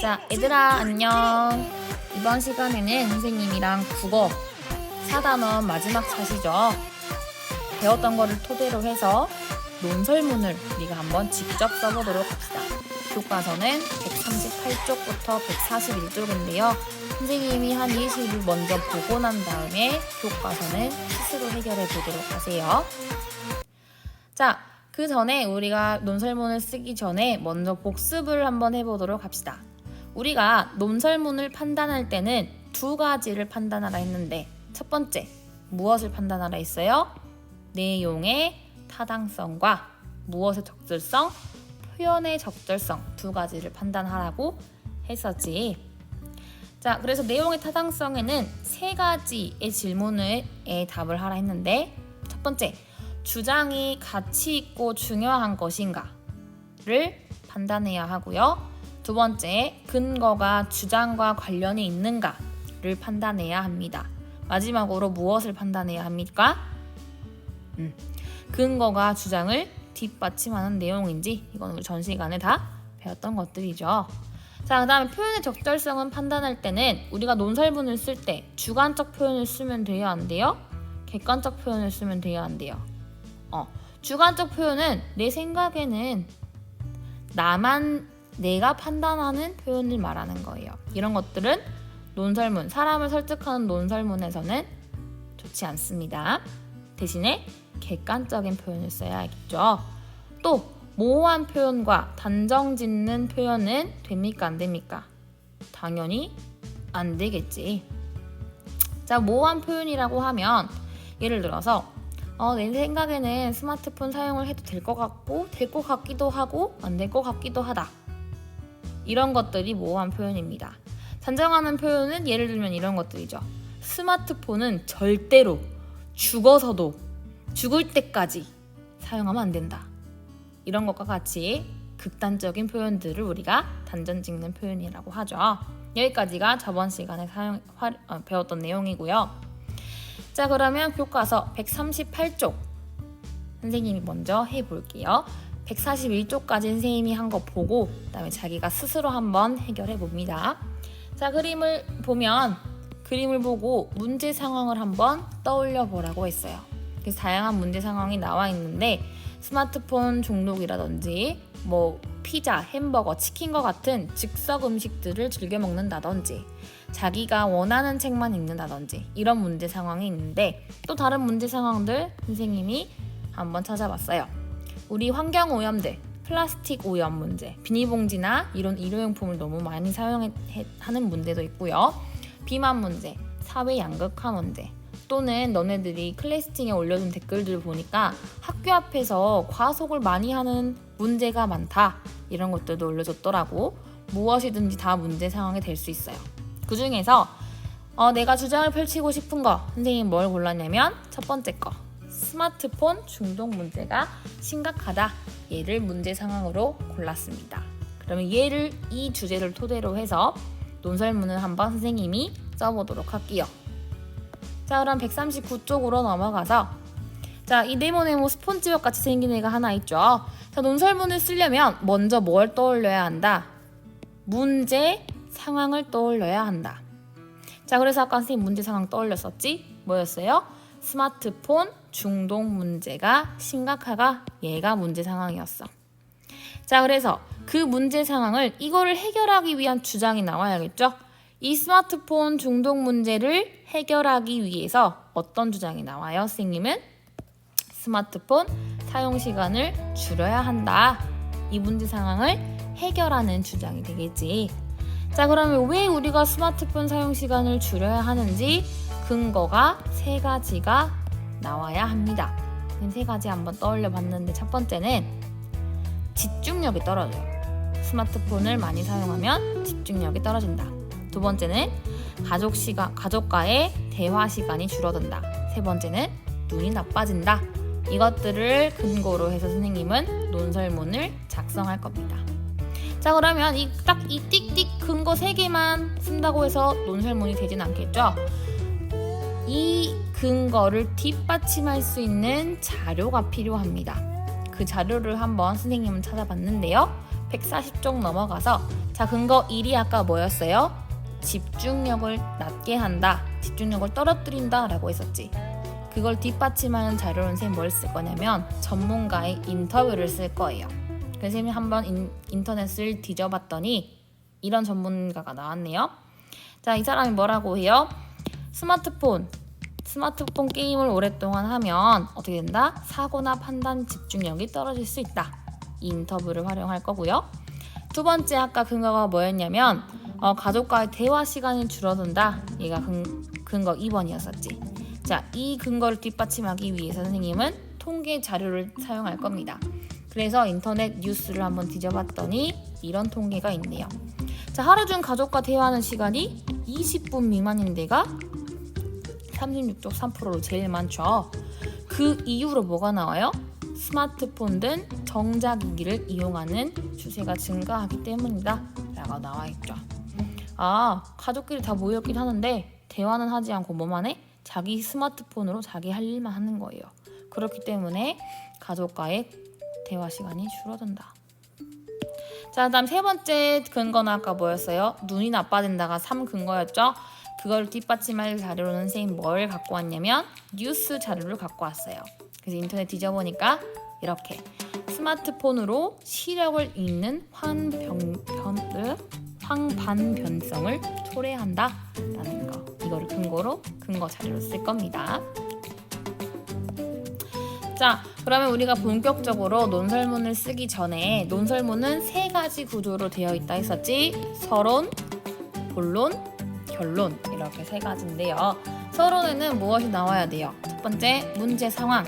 자, 얘들아, 안녕. 이번 시간에는 선생님이랑 국어 4단원 마지막 차시죠. 배웠던 거를 토대로 해서 논설문을 우리가 한번 직접 써보도록 합시다. 교과서는 138쪽부터 141쪽인데요. 선생님이 한 예시를 먼저 보고 난 다음에 교과서는 스스로 해결해 보도록 하세요. 자, 그 전에 우리가 논설문을 쓰기 전에 먼저 복습을 한번 해보도록 합시다. 우리가 논설문을 판단할 때는 두 가지를 판단하라 했는데 첫 번째 무엇을 판단하라 했어요? 내용의 타당성과 무엇의 적절성, 표현의 적절성 두 가지를 판단하라고 했었지. 자, 그래서 내용의 타당성에는 세 가지의 질문에 답을 하라 했는데 첫 번째 주장이 가치 있고 중요한 것인가를 판단해야 하고요. 두 번째, 근거가 주장과 관련이 있는가를 판단해야 합니다. 마지막으로 무엇을 판단해야 합니까? 음, 근거가 주장을 뒷받침하는 내용인지 이건 우리 전 시간에 다 배웠던 것들이죠. 자, 그 다음에 표현의 적절성은 판단할 때는 우리가 논설문을 쓸 때 주관적 표현을 쓰면 돼요, 안 돼요? 객관적 표현을 쓰면 돼요, 안 돼요? 어, 주관적 표현은 내 생각에는 나만 내가 판단하는 표현을 말하는 거예요. 이런 것들은 논설문, 사람을 설득하는 논설문에서는 좋지 않습니다. 대신에 객관적인 표현을 써야겠죠. 또 모호한 표현과 단정 짓는 표현은 됩니까 안 됩니까? 당연히 안 되겠지. 자, 모호한 표현이라고 하면 예를 들어서 어, 내 생각에는 스마트폰 사용을 해도 될 것 같고 될 것 같기도 하고 안 될 것 같기도 하다. 이런 것들이 모호한 표현입니다. 단정하는 표현은 예를 들면 이런 것들이죠. 스마트폰은 절대로 죽어서도 죽을 때까지 사용하면 안 된다. 이런 것과 같이 극단적인 표현들을 우리가 단정 짓는 표현이라고 하죠. 여기까지가 저번 시간에 사용, 화, 어, 배웠던 내용이고요. 자 그러면 교과서 138쪽 선생님이 먼저 해볼게요. 141쪽까지 선생님이 한 거 보고 그다음에 자기가 스스로 한번 해결해 봅니다. 자 그림을 보면 그림을 보고 문제 상황을 한번 떠올려 보라고 했어요. 그래서 다양한 문제 상황이 나와 있는데 스마트폰 중독이라든지 뭐 피자, 햄버거, 치킨과 같은 즉석 음식들을 즐겨 먹는다든지 자기가 원하는 책만 읽는다든지 이런 문제 상황이 있는데 또 다른 문제 상황들 선생님이 한번 찾아봤어요. 우리 환경 오염들, 플라스틱 오염 문제, 비닐봉지나 이런 일회용품을 너무 많이 사용하는 문제도 있고요. 비만 문제, 사회 양극화 문제, 또는 너네들이 클래스팅에 올려준 댓글들 보니까 학교 앞에서 과속을 많이 하는 문제가 많다 이런 것들도 올려줬더라고. 무엇이든지 다 문제 상황이 될 수 있어요. 그 중에서 어, 내가 주장을 펼치고 싶은 거 선생님이 뭘 골랐냐면 첫 번째 거 스마트폰 중독 문제가 심각하다. 얘를 문제 상황으로 골랐습니다. 그러면 얘를 이 주제를 토대로 해서 논설문을 한번 선생님이 써보도록 할게요. 자 그럼 139쪽으로 넘어가서 자 이 네모네모 스폰지밥 같이 생긴 애가 하나 있죠. 자 논설문을 쓰려면 먼저 뭘 떠올려야 한다? 문제 상황을 떠올려야 한다. 자 그래서 아까 선생님 문제 상황 떠올렸었지? 뭐였어요 스마트폰 중독 문제가 심각하가 얘가 문제 상황이었어 자 그래서 그 문제 상황을 이거를 해결하기 위한 주장이 나와야겠죠 이 스마트폰 중독 문제를 해결하기 위해서 어떤 주장이 나와요? 선생님은 스마트폰 사용 시간을 줄여야 한다. 이 문제 상황을 해결하는 주장이 되겠지. 자, 그러면 왜 우리가 스마트폰 사용 시간을 줄여야 하는지 근거가 세 가지가 나와야 합니다. 세 가지 한번 떠올려 봤는데 첫 번째는 집중력이 떨어져요. 스마트폰을 많이 사용하면 집중력이 떨어진다. 두 번째는 가족 시간, 가족과의 대화 시간이 줄어든다. 세 번째는 눈이 나빠진다. 이것들을 근거로 해서 선생님은 논설문을 작성할 겁니다. 자 그러면 이 딱이 띡띡 근거 세 개만 쓴다고 해서 논설문이 되진 않겠죠? 이 근거를 뒷받침할 수 있는 자료가 필요합니다. 그 자료를 한번 선생님은 찾아봤는데요. 140쪽 넘어가서 자, 근거 1이 아까 뭐였어요? 집중력을 낮게 한다. 집중력을 떨어뜨린다. 라고 했었지. 그걸 뒷받침하는 자료는 쌤 뭘 쓸 거냐면 전문가의 인터뷰를 쓸 거예요. 그래서 쌤이 한번 인, 인터넷을 뒤져봤더니 이런 전문가가 나왔네요. 자, 이 사람이 뭐라고 해요? 스마트폰, 스마트폰 게임을 오랫동안 하면 어떻게 된다? 사고나 판단 집중력이 떨어질 수 있다. 이 인터뷰를 활용할 거고요. 두 번째 아까 근거가 뭐였냐면 어, 가족과의 대화 시간이 줄어든다. 얘가 근, 근거 2번이었었지. 자, 이 근거를 뒷받침하기 위해서 선생님은 통계 자료를 사용할 겁니다. 그래서 인터넷 뉴스를 한번 뒤져봤더니 이런 통계가 있네요. 자, 하루 중 가족과 대화하는 시간이 20분 미만인 데가 36.3%로 제일 많죠. 그 이후로 뭐가 나와요? 스마트폰 등 정자기기를 이용하는 추세가 증가하기 때문이다. 라고 나와 있죠. 아, 가족끼리 다 모였긴 하는데 대화는 하지 않고 뭐만 해? 자기 스마트폰으로 자기 할 일만 하는 거예요. 그렇기 때문에 가족과의 대화 시간이 줄어든다. 자, 다음 세 번째 근거는 아까 뭐였어요? 눈이 나빠진다가 3 근거였죠? 그걸 뒷받침할 자료로는 선생님 뭘 갖고 왔냐면 뉴스 자료를 갖고 왔어요. 그래서 인터넷 뒤져보니까 이렇게 스마트폰으로 시력을 잃는 환병, 변, 으, 황반변성을 초래한다라는 거. 이거를 근거로 근거 자료로 쓸 겁니다. 자, 그러면 우리가 본격적으로 논설문을 쓰기 전에 논설문은 세 가지 구조로 되어 있다 했었지. 서론, 본론, 결론 이렇게 세 가지인데요. 서론에는 무엇이 나와야 돼요? 첫 번째 문제 상황,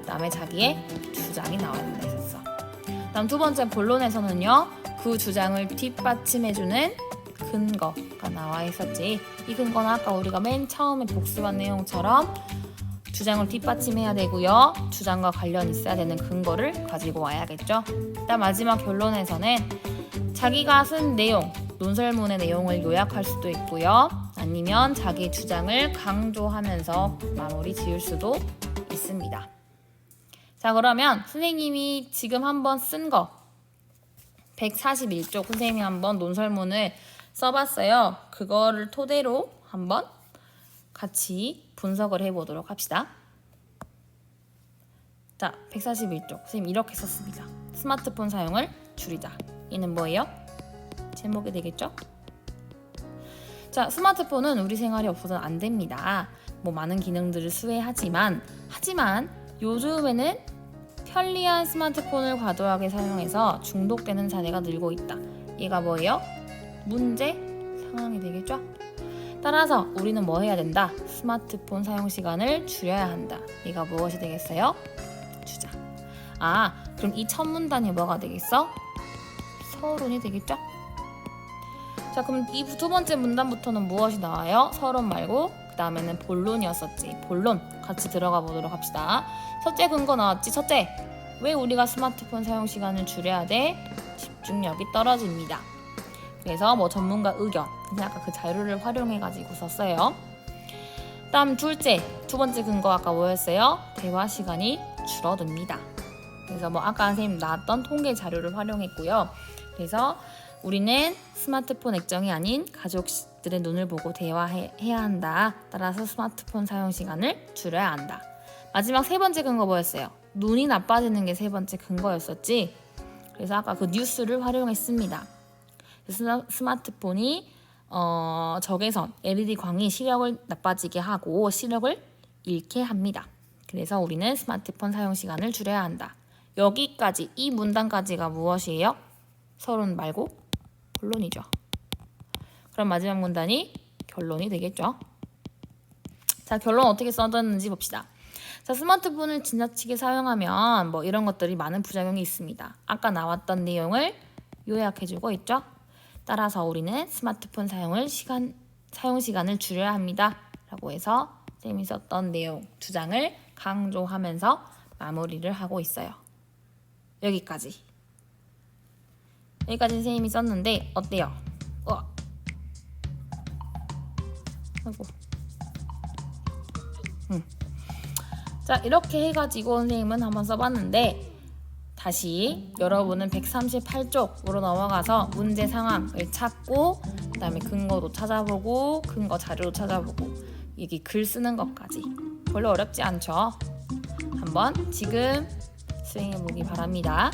그다음에 자기의 주장이 나와야 된다 했었어. 그다음 두 번째 본론에서는요. 그 주장을 뒷받침해주는 근거가 나와 있었지. 이 근거는 아까 우리가 맨 처음에 복습한 내용처럼 주장을 뒷받침해야 되고요. 주장과 관련 있어야 되는 근거를 가지고 와야겠죠. 일단 마지막 결론에서는 자기가 쓴 내용, 논설문의 내용을 요약할 수도 있고요. 아니면 자기 주장을 강조하면서 마무리 지을 수도 있습니다. 자, 그러면 선생님이 지금 한번 쓴 거 141쪽 선생님이 한번 논설문을 써봤어요. 그거를 토대로 한번 같이 분석을 해보도록 합시다. 자, 141쪽. 선생님 이렇게 썼습니다. 스마트폰 사용을 줄이자. 이는 뭐예요? 제목이 되겠죠? 자, 스마트폰은 우리 생활에 없어서는 안 됩니다. 뭐 많은 기능들을 수행하지만 하지만 요즘에는 편리한 스마트폰을 과도하게 사용해서 중독되는 사례가 늘고 있다. 얘가 뭐예요? 문제 상황이 되겠죠? 따라서 우리는 뭐 해야 된다? 스마트폰 사용 시간을 줄여야 한다. 얘가 무엇이 되겠어요? 주자. 아, 그럼 이 첫 문단이 뭐가 되겠어? 서론이 되겠죠? 자, 그럼 이 두 번째 문단부터는 무엇이 나와요? 서론 말고 그 다음에는 본론이었었지. 본론 같이 들어가 보도록 합시다. 첫째 근거 나왔지. 첫째, 왜 우리가 스마트폰 사용 시간을 줄여야 돼? 집중력이 떨어집니다. 그래서 뭐 전문가 의견, 그냥 아까 그 자료를 활용해 가지고 썼어요. 다음 둘째, 두 번째 근거 아까 뭐였어요? 대화 시간이 줄어듭니다. 그래서 뭐 아까 선생님 나왔던 통계 자료를 활용했고요. 그래서 우리는 스마트폰 액정이 아닌 가족들의 눈을 보고 대화해야 한다. 따라서 스마트폰 사용 시간을 줄여야 한다. 마지막 세 번째 근거 뭐였어요? 눈이 나빠지는 게 세 번째 근거였었지. 그래서 아까 그 뉴스를 활용했습니다. 스마트폰이 어, 적외선 LED 광이 시력을 나빠지게 하고 시력을 잃게 합니다. 그래서 우리는 스마트폰 사용 시간을 줄여야 한다. 여기까지 이 문단까지가 무엇이에요? 서론 말고 본론이죠. 그럼 마지막 문단이 결론이 되겠죠. 자, 결론 어떻게 써졌는지 봅시다. 자, 스마트폰을 지나치게 사용하면 뭐 이런 것들이 많은 부작용이 있습니다. 아까 나왔던 내용을 요약해주고 있죠. 따라서 우리는 스마트폰 사용을 시간 사용 시간을 줄여야 합니다. 라고 해서 썼던 내용 주장을 강조하면서 마무리를 하고 있어요. 여기까지. 여기까지 선생님이 썼는데 어때요? 어. 아이고. 음. 자 이렇게 해가지고 선생님은 한번 써봤는데 다시 여러분은 138쪽으로 넘어가서 문제 상황을 찾고 그 다음에 근거도 찾아보고 근거 자료도 찾아보고 여기 글 쓰는 것까지 별로 어렵지 않죠? 한번 지금 수행해 보기 바랍니다.